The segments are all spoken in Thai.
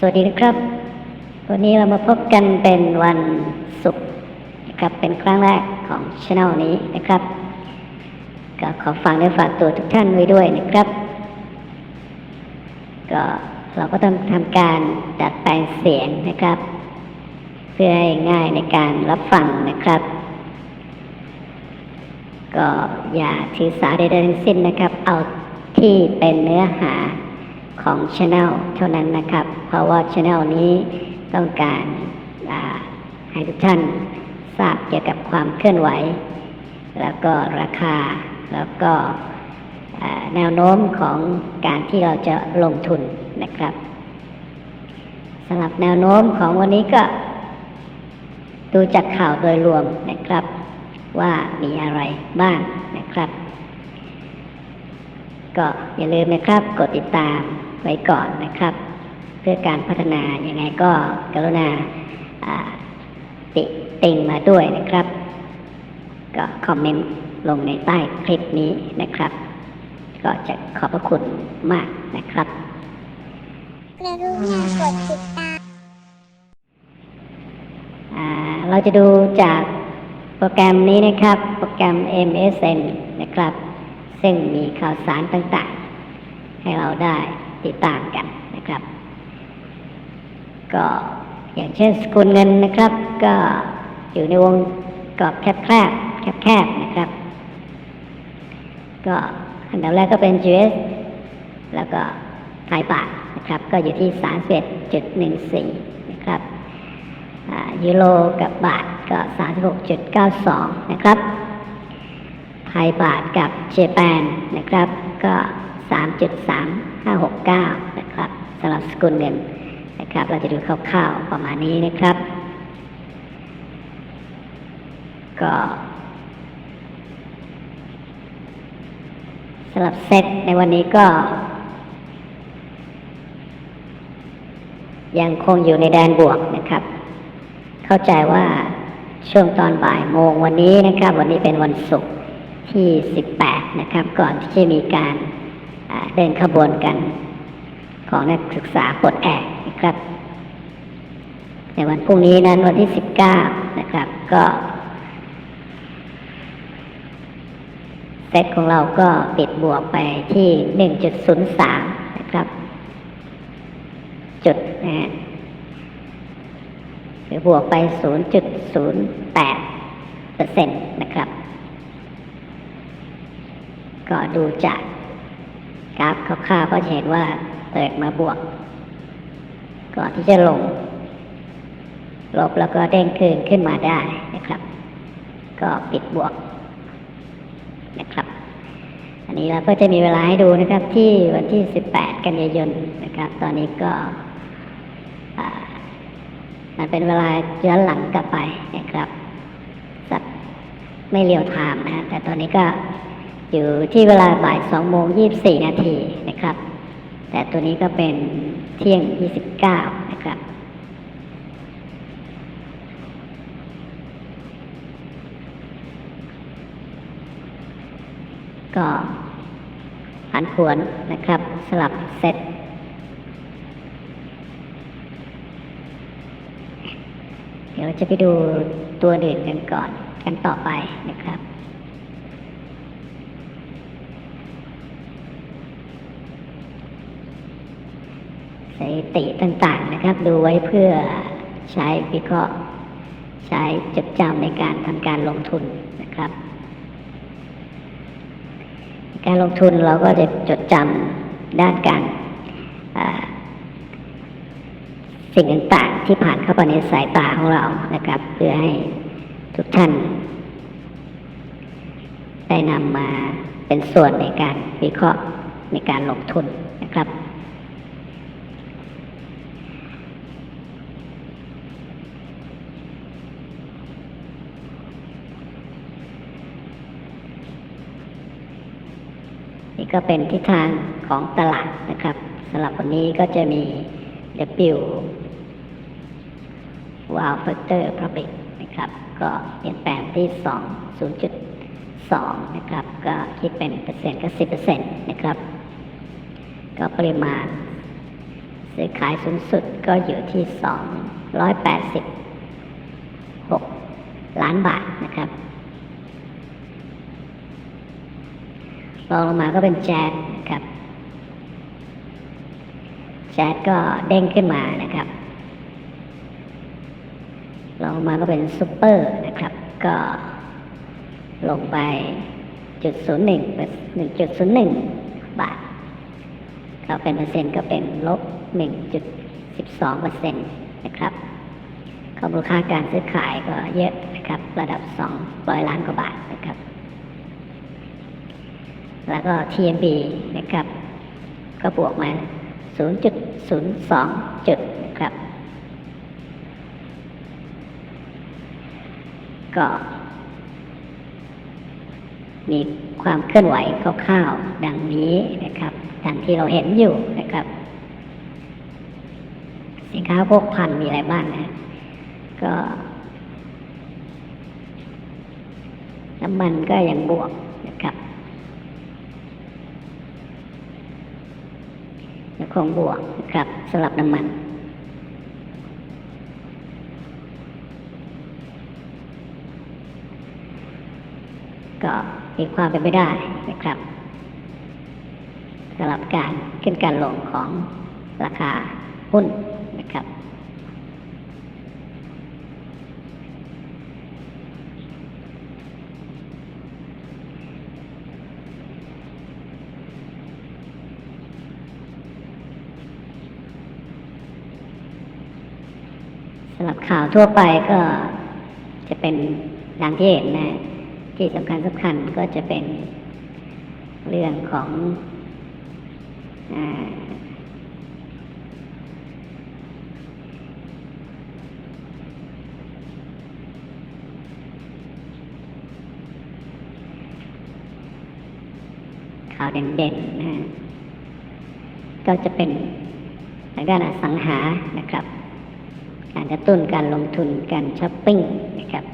สวัสดีครับ วันนี้เรามาพบกันเป็นวันศุกร์นะครับเป็นครั้งแรกของช anel นี้นะครับ ก็ขอฝากเนื้อฝากตัวทุกท่านไว้ด้วยนะครับ ก็เราก็ต้องทำการดัดแปลงเสียงนะครับ เพื่อให้ง่ายในการรับฟังนะครับ ก็อย่าถือสาใดๆทั้งสิ้นนะครับ เอาที่เป็นเนื้อหา ของช anel เท่านั้นนะครับ เพราะว่าช anel นี้ต้องการาให้ทุกท่านทราบเกี่ยวกับความเคลื่อนไหว แล้วก็ราคาแล้วก็แนวโน้มของการที่เราจะลงทุนนะครับสำหรับแนวโน้มของวันนี้ก็ ดูจากข่าวโดยรวมนะครับ ว่ามีอะไรบ้างนะครับ ก็อย่าลืมนะครับ กดติดตาม ไว้ก่อนนะครับ เพื่อการพัฒนายังไงก็กรุณาอ่าติติงมาด้วยนะครับ ก็คอมเมนต์ลงในใต้คลิปนี้นะครับ ก็จะขอบพระคุณมากนะครับกรุณากดติดตามอ่าเราจะดูจากโปรแกรมนี้นะครับ โปรแกรม MSN นะครับ ซึ่งมีข่าวสารต่างๆ ให้เราได้ ติดต่ามกันนะครับ ก็อย่างเช่นสกุลเงินนะครับ ก็อยู่ในวงกรอบแคบๆแคบๆนะครับ ก็อันดับแรกก็เป็น US แล้วก็ไทยบาทนะครับ ก็อยู่ที่ 31.14 นะครับยูโรกับบาทก็ 36.92 นะครับ ไทยบาทกับเจแปนนะครับก็ 3.3569 นะครับสำหรับสกุลเงินนะครับ เราจะดูคร่าวๆประมาณนี้นะครับ ก็สำหรับเซตในวันนี้ก็ ยังคงอยู่ในแดนบวกนะครับ เข้าใจว่าช่วงตอนบ่ายโมงวันนี้นะครับ วันนี้เป็นวันศุกร์ที่ 18 นะครับ ก่อนที่จะมีการ เดินขบวนกัน ของนักศึกษาปลดแอกนะครับ ในวันพรุ่งนี้นั้นวันที่19นะครับ ก็เซตของเราก็ปิดบวกไปที่1.03นะครับ จุดนะฮะหรือบวกไป 0.08เปอร์เซ็นต์นะครับ ก็ดูจาก กราฟคร่าวๆก็จะเห็นว่าเปิดมาบวก ก่อนที่จะลง ลบแล้วก็เด้งคืนขึ้นมาได้นะครับ ก็ปิดบวกนะครับ อันนี้เราก็จะมีเวลาให้ดูนะครับ ที่วันที่ 18 กันยายนนะครับ ตอนนี้ก็มันเป็นเวลาย้อนหลังกลับไปนะครับสักไม่เรียวไทม์นะแต่ตอนนี้ก็ อยู่ที่เวลาบ่ายสองโมงยี่สี่นาทีนะครับ แต่ตัวนี้ก็เป็นเที่ยงยี่สิบเก้านะครับก็ผันผวนนะครับสลับเซตเดี๋ยวเราจะไปดูตัวอื่นกันก่อนกันต่อไปนะครับ สถิติต่างๆนะครับ ดูไว้เพื่อใช้วิเคราะห์ ใช้จดจำในการทำการลงทุนนะครับ การลงทุนเราก็จะจดจำด้านการสิ่งต่างๆที่ผ่านเข้าไปในสายตาของเรานะครับ เพื่อให้ทุกท่าน ได้นำมาเป็นส่วนในการวิเคราะห์ในการลงทุนนะครับ นี่ก็เป็นทิศทางของตลาดนะครับสำหรับวันนี้ก็จะมี W Wow Factor Public นะครับ ก็เปลี่ยนแปลงที่ 2 0.2 นะครับ ก็คิดเป็นเปอร์เซ็นต์ก็ 10%นะครับ ก็ปริมาณซื้อขายสูงสุดก็อยู่ที่สองร้อยแปดสิบหกล้านบาทนะครับ รองลงมาก็เป็นแจ๊ดครับ แจ๊ดก็เด้งขึ้นมานะครับรองลงมาก็เป็นซูเปอร์นะครับ ก็ลงไปจุดศูนย์หนึ่งหนึ่งจุดศูนย์หนึ่งบาทก็เป็นเปอร์เซ็นต์ก็เป็นลบหนึ่งจุดสิบสองเปอร์เซ็นต์นะครับก็มูลค่าการซื้อขายก็เยอะนะครับ ระดับสองร้อยล้านกว่าบาทนะครับ แล้วก็ TMB นะครับ ก็บวกมา 0.02 จุดนะครับ ก็มีความเคลื่อนไหวคร่าวๆดังนี้นะครับดังที่เราเห็นอยู่นะครับ สินค้าพวกพันมีอะไรบ้างนะก็น้ำมันก็ยังบวกนะครับ ของบวกครับสำหรับน้ำมัน ก็มีความเป็นไปได้นะครับสำหรับการขึ้นการลงของราคาหุ้น สำหรับข่าวทั่วไปก็จะเป็นดังที่เห็นนะ ที่สำคัญสำคัญก็จะเป็นเรื่องของอข่าวเด่นๆนะก็จะเป็นทางด้านอสังหานะครับ การกระตุ้นการลงทุนการช้อปปิ้งนะครับ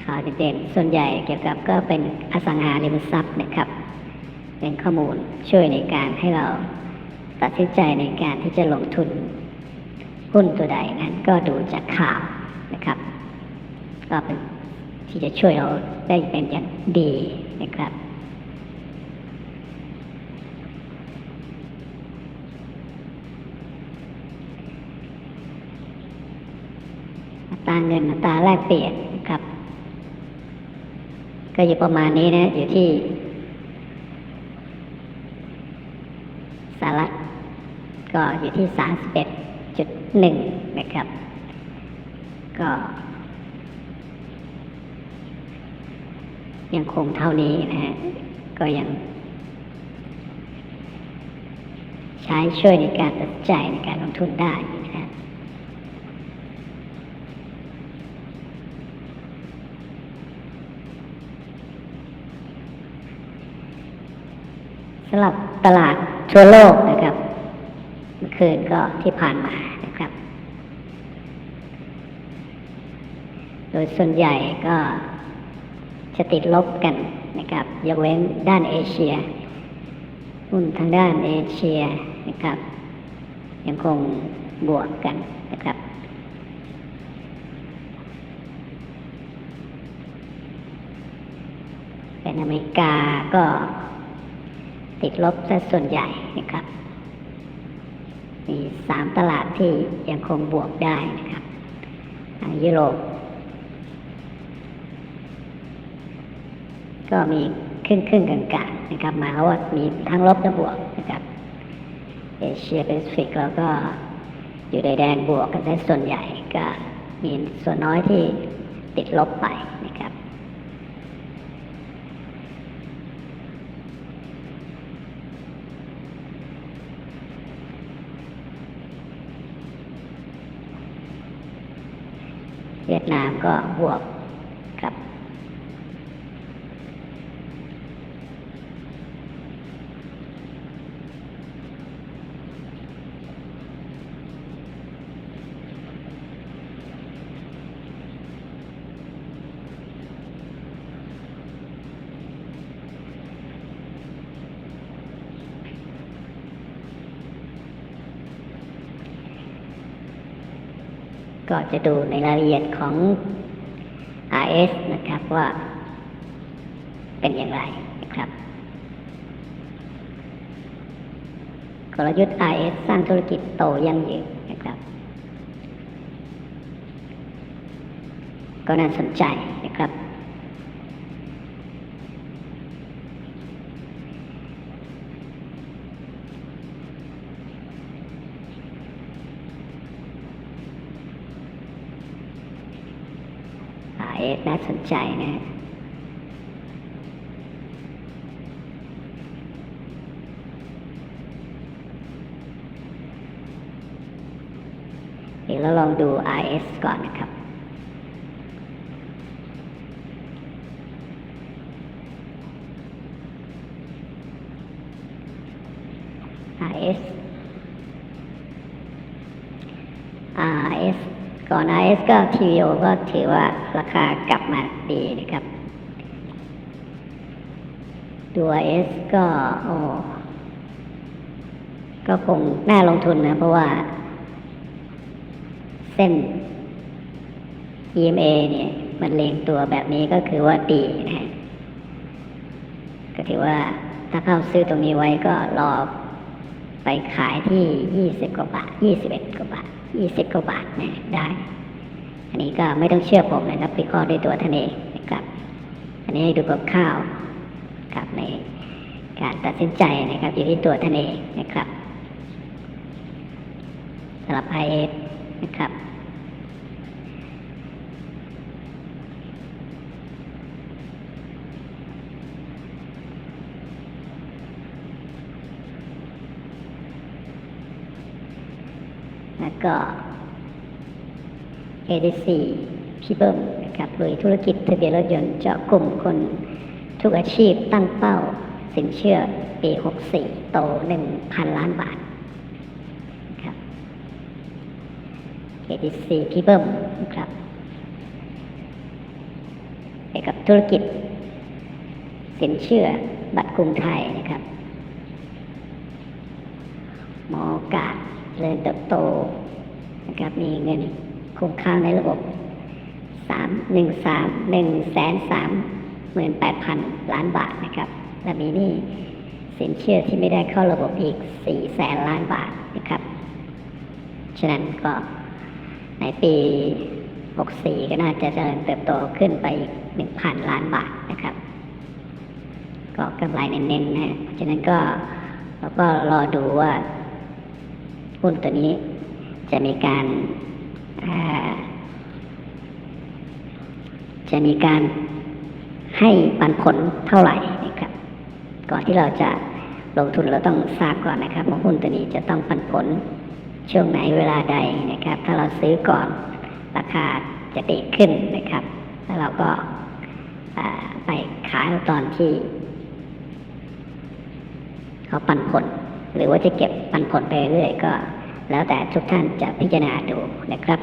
ข่าวเด่นส่วนใหญ่เกี่ยวกับก็เป็นอสังหาริมทรัพย์นะครับ เป็นข้อมูลช่วยในการให้เราตัดสินใจในการที่จะลงทุนหุ้นตัวใดนั้นก็ดูจากข่าวนะครับ ก็เป็นที่จะช่วยเราได้เป็นอย่างดีนะครับ ตราเงินอัตราแลกเปลี่ยนครับ ก็อยู่ประมาณนี้นะ อยู่ที่สหรัฐก็อยู่ที่สามสิบเอ็ดจุดหนึ่งนะครับ ก็ยังคงเท่านี้นะฮะ ก็ยัง ใช้ช่วยในการตัดใจในการลงทุนได้ สำหรับตลาดทั่วโลกนะครับ เมื่อคืนก็ที่ผ่านมานะครับ โดยส่วนใหญ่ก็จะติดลบกันนะครับ ยกเว้นด้านเอเชียหุ้นทางด้านเอเชียนะครับ ยังคงบวกกันนะครับ เป็นอเมริกาก็ ติดลบซะส่วนใหญ่นะครับ มีสามตลาดที่ยังคงบวกได้นะครับทางยุโรปก็มีครึ่งครึ่งกลางนะครับหมายความว่ามีทั้งลบและบวกนะครับเอเชียแปซิฟิกแล้วก็อยู่ในแดนบวกกันซะส่วนใหญ่ก็มีส่วนน้อยที่ติดลบไปนะครับ เวี ก็จะดูในรายละเอียดของ RS นะครับว่าเป็นอย่างไรนะครับ กลยุทธ์ RS สร้างธุรกิจโตยั่งยืนนะครับ ก็น่าสนใจนะครับ น่าสนใจนะฮะเดี๋ยวเราลองดู RS ก่อนนะครับ RS ก่อน RS ก็ TVO ก็ถือว่าราคากลับมาดีนะครับดู RS ก็โอ้ก็คงน่าลงทุนนะ เพราะว่า เส้น EMA เนี่ย มันเลงตัวแบบนี้ก็คือว่าดีนะฮะก็ถือว่าถ้าเข้าซื้อตรงนี้ไว้ก็รอไปขายที่ยี่สิบกว่าบาทยี่สิบเอ็ดกว่าบาท ยี่สิบกว่าบาทนะได้ อันนี้ก็ไม่ต้องเชื่อผมนะครับวิเคราะห์ด้วยตัวท่านเองนะครับ อันนี้ให้ดูกับข้าวครับในการตัดสินใจนะครับ อยู่ที่ตัวท่านเองนะครับสำหรับ IS นะครับ แล้วก็ ADC พี่เบิ้มนะครับโดยธุรกิจทะเบียนรถยนต์เจาะกลุ่มคนทุกอาชีพตั้งเป้า สินเชื่อปี 64 โต 1,000 ล้านบาทนะครับ ADC พี่เบิ้มนะครับเกี่ยวกับธุรกิจ สินเชื่อบัตรกรุงไทยนะครับมอโอกาสเจริญเติบโต นะครับมีเงินคงค้างในระบบสามหนึ่งสามหนึ่งแสนสามหมื่นแปดพันล้านบาทนะครับ และมีหนี้สินเชื่อที่ไม่ได้เข้าระบบอีกสี่แสนล้านบาทนะครับ ฉะนั้นก็ในปี 64 ก็น่าจะเจริญเติบโตขึ้นไปอีก1,000 ล้านบาทนะครับ ก็กำไรเน้นๆนะฉะนั้นก็เราก็รอดูว่าหุ้นตัวนี้ จะมีการาจะมีการให้ปันผลเท่าไหร่นะครับ ก่อนที่เราจะลงทุนเราต้องทราบก่อนนะครับว่าหุ้นตัวนี้จะต้องปันผลช่วงไหนเวลาใดนะครับ ถ้าเราซื้อก่อนราคาจะดีขึ้นนะครับ แล้วเราก็าไปขายตอนที่เขาปันผล หรือว่าจะเก็บปันผลไปเรื่อยก็ แล้วแต่ทุกท่านจะพิจารณาดูนะครับ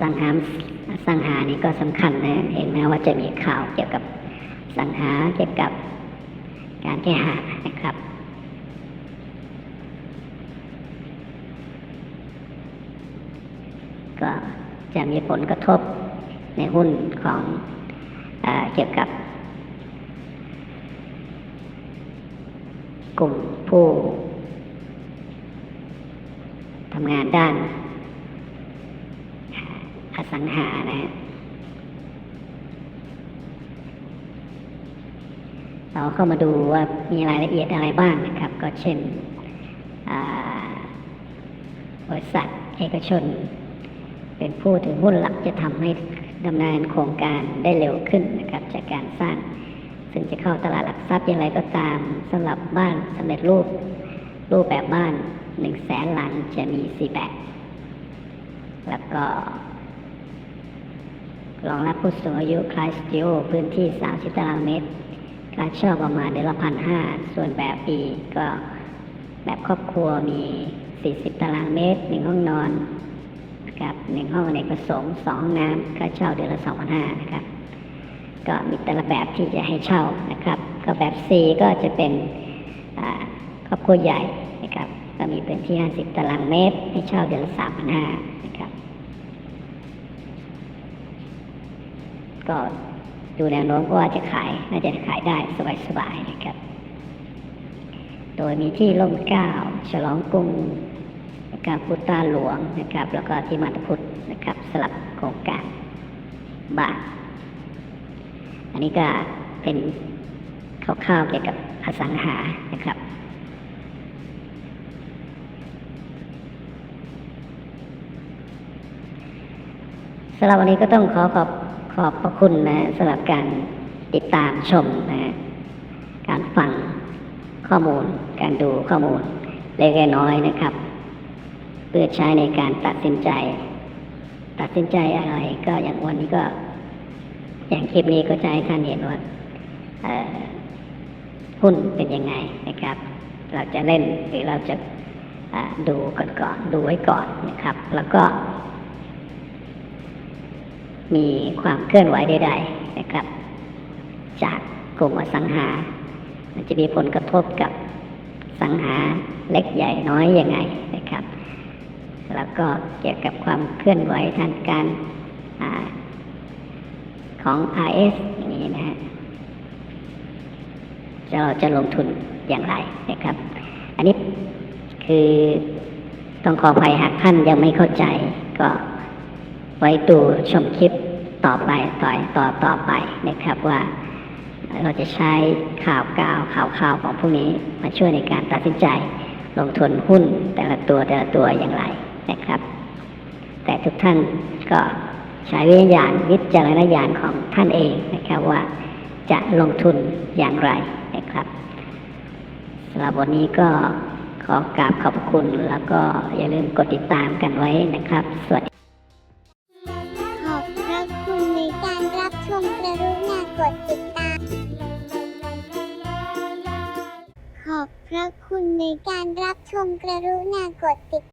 สังหาอสังหานี่ก็สำคัญนะเห็นไหมว่าจะมีข่าวเกี่ยวกับสังหาเกี่ยวกับการแก้หา จะมีผลกระทบในหุ้นของเอเกี่ยวกับ กลุ่มผู้ทำงานด้านอสังหานะฮะเราเข้ามาดูว่ามีรายละเอียดอะไรบ้างนะครับ ก็เช่นบริษัทเอกชน เป็นผู้ถือหุ้นหลักจะทำให้ดำเนินโครงการได้เร็วขึ้นนะครับจากการสร้าง ซึ่งจะเข้าตลาดหลักทรัพย์อย่างไรก็ตามสำหรับบ้านสำเร็จรูป รูปแบบบ้านหนึ่งแสนหลังจะมีสี่แบบแล้วก็รองรับผู้สูงอายุคลายสติโอพื้นที่ 30 ตารางเมตรค่าเช่าประมาณเดือนละพันห้าส่วนแบบปีก็แบบครอบครัวมี 40 ตารางเมตรหนึ่งห้องนอน นะครับหนึ่งห้องอเนกประสงค์สองน้ำค่าเช่าเดือนละสองพันห้านะครับ ก็มีแต่ละแบบที่จะให้เช่านะครับ ก็แบบ C ก็จะเป็นครอบครัวใหญ่นะครับ ก็มีพื้นที่50ตารางเมตร ให้เช่าเดือนละ3,500นห้านะครับ ก็ดูแนวโน้มว่าจะขายน่าจะขายได้สบายๆนะครับ โดยมีที่ร่มเก้าฉลองกรุง นะครับพุทธาหลวงนะครับ แล้วก็ที่มาตพุทธนะครับสลับโครงการบ้านอันนี้ก็เป็นคร่าวๆเกี่ยวกับอสังหานะครับ สำหรับวันนี้ก็ต้องขอขอบขอบพระคุณนะสำหรับการติดตามชมนะการฟังข้อมูล การดูข้อมูลเล็กๆน้อยนะครับ เพื่อใช้ในการตัดสินใจ ตัดสินใจอะไรก็อย่างวันนี้ก็ อย่างคลิปนี้ก็จะให้ท่านเห็นว่าเอ่อหุ้นเป็นยังไงนะครับ เราจะเล่นหรือเราจะดูก่อนก่อนดูไว้ก่อนนะครับ แล้วก็ มีความเคลื่อนไหวใดๆนะครับ จากกลุ่มอสังหา มันจะมีผลกระทบกับสังหาเล็กใหญ่น้อยยังไงนะ แล้วก็เกี่ยวกับความเคลื่อนไหวทางการอของ RS อย่างนี้นะฮะจะเราจะลงทุนอย่างไรนะครับ อันนี้คือต้องขออภัยหากท่านยังไม่เข้าใจ ก็ไว้ดูชมคลิปต่อไปต่อต่อต่อไปนะครับว่าเราจะใช้ข่าวกาวข่าวข่าวของพวกนี้มาช่วยในการตัดสินใจ ลงทุนหุ้นแต่ละตัวแต่ละตัวอย่างไร นะครับ แต่ทุกท่านก็ใช้วิญญาณวิจารณญาณของท่านเองนะครับว่าจะลงทุนอย่างไรนะครับสำหรับวันนี้ก็ขอกราบขอบคุณแล้วก็อย่าลืมกดติดตามกันไว้นะครับ สวัสดีขอบพระคุณในการรับชมกรุณากดติดตาม ขอบพระคุณในการรับชมกรุณากดติด